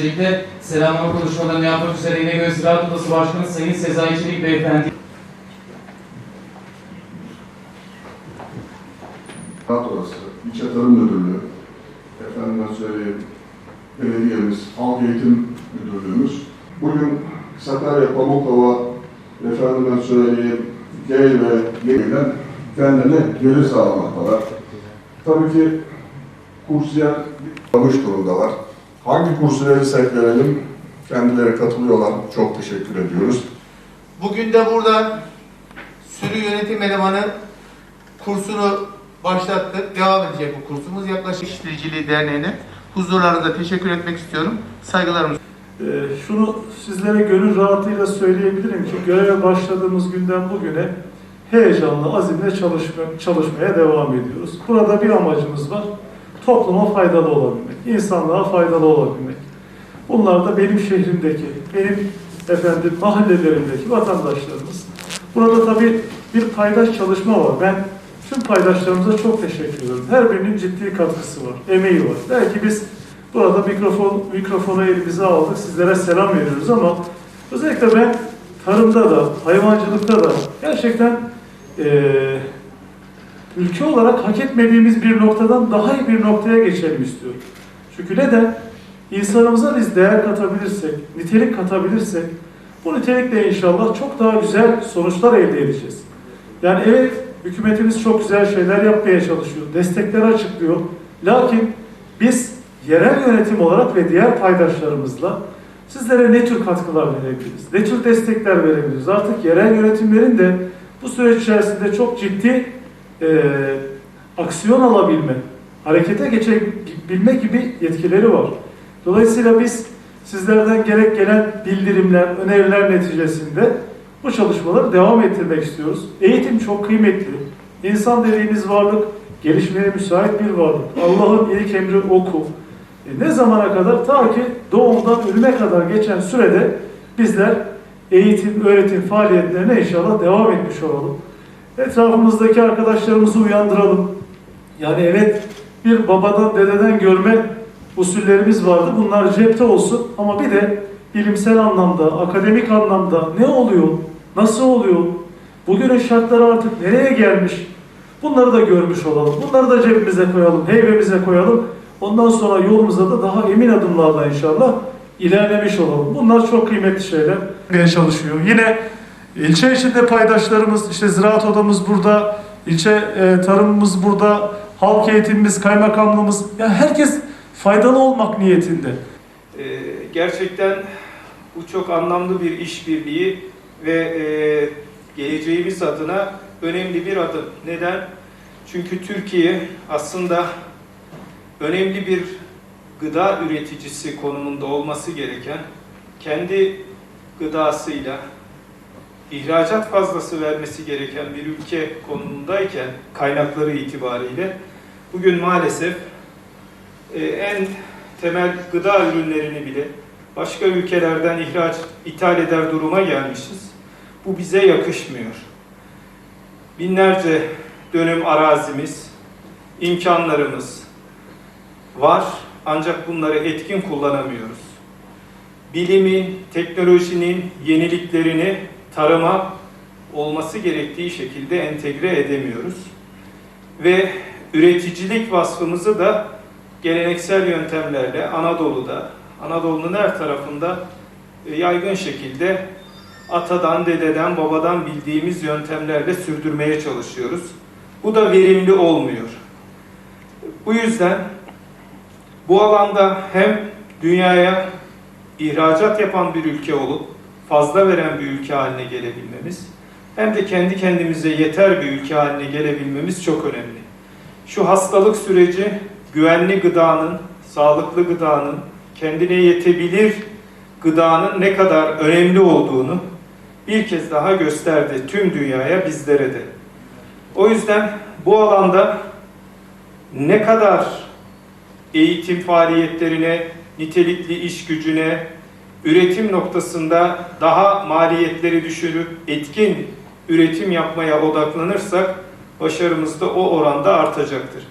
Öncelikle selamlama konuşmalarını yapmak üzere İnegöl Ziraat Odası Başkanı Sayın Sezai Çelik Beyefendi. Ziraat Odası, İlçe Tarım Müdürlüğü, efendime söyleyeyim, belediyemiz, Halk Eğitim Müdürlüğümüz, bugün Sakarya, Pamukkova, efendime söyleyeyim, Gey ve Gey'den kendine gelir sağlamaktalar. Tabii ki kursiyer almış durumdalar. Hangi kursu verirsek verelim, kendileri katılıyorlar. Çok teşekkür ediyoruz. Bugün de burada sürü yönetim elemanı kursunu başlattık. Devam edecek bu kursumuz. Yaklaşık İştiriciliği Derneği'ne huzurlarınızda teşekkür etmek istiyorum. Saygılarımı Ee, Şunu sizlere gönül rahatlığıyla söyleyebilirim ki göreve başladığımız günden bugüne heyecanla, azimle çalışma, çalışmaya devam ediyoruz. Burada bir amacımız var. Topluma faydalı olabilmek, insanlığa faydalı olabilmek. Bunlar da benim şehrimdeki, benim efendim mahallelerimdeki vatandaşlarımız. Burada tabii bir paydaş çalışma var. Ben tüm paydaşlarımıza çok teşekkür ediyorum. Her birinin ciddi katkısı var, emeği var. Belki biz burada mikrofon mikrofonu elimize aldık, sizlere selam veriyoruz ama özellikle ben tarımda da, hayvancılıkta da gerçekten eee ülke olarak hak etmediğimiz bir noktadan daha iyi bir noktaya geçelim istiyorum. Çünkü neden? İnsanımıza biz değer katabilirsek, nitelik katabilirsek, bu nitelikle inşallah çok daha güzel sonuçlar elde edeceğiz. Yani evet, hükümetimiz çok güzel şeyler yapmaya çalışıyor, destekler açıklıyor. Lakin biz yerel yönetim olarak ve diğer paydaşlarımızla sizlere ne tür katkılar verebiliriz, ne tür destekler verebiliriz? Artık yerel yönetimlerin de bu süreç içerisinde çok ciddi e, aksiyon alabilme, harekete geçebilme gibi yetkileri var. Dolayısıyla biz sizlerden gerek gelen bildirimler, öneriler neticesinde bu çalışmaları devam ettirmek istiyoruz. Eğitim çok kıymetli. İnsan dediğimiz varlık gelişmeye müsait bir varlık. Allah'ın ilk emri oku. E, ne zamana kadar? Ta ki doğumdan ölüme kadar geçen sürede bizler eğitim, öğretim faaliyetlerine inşallah devam etmiş olalım. Etrafımızdaki arkadaşlarımızı uyandıralım. Yani evet bir babadan dededen görme usullerimiz vardı. Bunlar cepte olsun ama bir de bilimsel anlamda, akademik anlamda ne oluyor, nasıl oluyor, bugünün şartları artık nereye gelmiş bunları da görmüş olalım. Bunları da cebimize koyalım, heybemize koyalım. Ondan sonra yolumuza da daha emin adımlarla inşallah ilerlemiş olalım. Bunlar çok kıymetli şeyler. Yapmaya çalışıyor. Yine ilçe içinde paydaşlarımız, işte ziraat odamız burada, ilçe e, tarımımız burada, halk eğitimimiz, kaymakamlığımız, yani herkes faydalı olmak niyetinde. Ee, gerçekten bu çok anlamlı bir işbirliği ve e, geleceğimiz adına önemli bir adım. Neden? Çünkü Türkiye aslında önemli bir gıda üreticisi konumunda olması gereken, kendi gıdasıyla ihracat fazlası vermesi gereken bir ülke konumundayken kaynakları itibariyle bugün maalesef e, en temel gıda ürünlerini bile başka ülkelerden ihraç, ithal eder duruma gelmişiz. Bu bize yakışmıyor. Binlerce dönüm arazimiz, imkanlarımız var ancak bunları etkin kullanamıyoruz. Bilimin, teknolojinin yeniliklerini tarıma olması gerektiği şekilde entegre edemiyoruz. Ve üreticilik vasfımızı da geleneksel yöntemlerle Anadolu'da, Anadolu'nun her tarafında e, yaygın şekilde atadan, dededen, babadan bildiğimiz yöntemlerle sürdürmeye çalışıyoruz. Bu da verimli olmuyor. Bu yüzden bu alanda hem dünyaya ihracat yapan bir ülke olup fazla veren bir ülke haline gelebilmemiz hem de kendi kendimize yeter bir ülke haline gelebilmemiz çok önemli. Şu hastalık süreci güvenli gıdanın, sağlıklı gıdanın, kendine yetebilir gıdanın ne kadar önemli olduğunu bir kez daha gösterdi tüm dünyaya, bizlere de. O yüzden bu alanda ne kadar eğitim faaliyetlerine, nitelikli iş gücüne, üretim noktasında daha maliyetleri düşürüp etkin üretim yapmaya odaklanırsak başarımız da o oranda artacaktır.